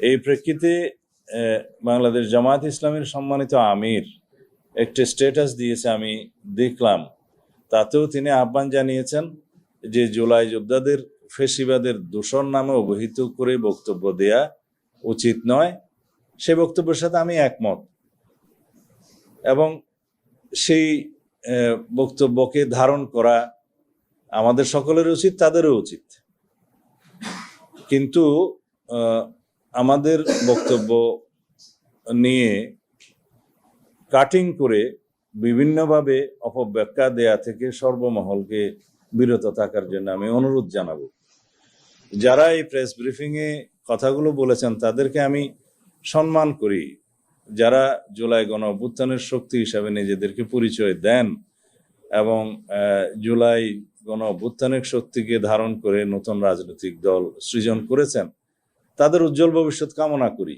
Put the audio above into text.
এই প্রেক্ষিতে বাংলাদেশ জামায়াত ইসলামের সম্মানিত আমির একটি স্ট্যাটাস দিয়েছে আমি দেখলাম। তাতেও তিনি আহ্বান জানিয়েছেন যে জুলাই যোদ্ধাদের ফেসিবাদের দূষণ নামে অবহিত করে বক্তব্য দেয়া উচিত নয়। সে বক্তব্যের সাথে আমি একমত। এবং সেই বক্তব্যকে ধারণ করা আমাদের সকলের উচিত, তাদেরও উচিত। কিন্তু আমাদের বক্তব্য নিয়ে কাটিং করে বিভিন্নভাবে অপব্যাখ্যা দেয়া থেকে সর্বমহলকে বিরত থাকার জন্য আমি অনুরোধ জানাব। যারা এই প্রেস ব্রিফিং এ কথাগুলো বলেছেন, তাদেরকে আমি সম্মান করি। যারা জুলাই গণ অভ্যুত্থানের শক্তি হিসাবে নিজেদেরকে পরিচয় দেন এবং জুলাই গণ অভ্যুত্থানের শক্তিকে ধারণ করে নতুন রাজনৈতিক দল সৃজন করেছেন তাদের উজ্জ্বল ভবিষ্যৎ কামনা করি।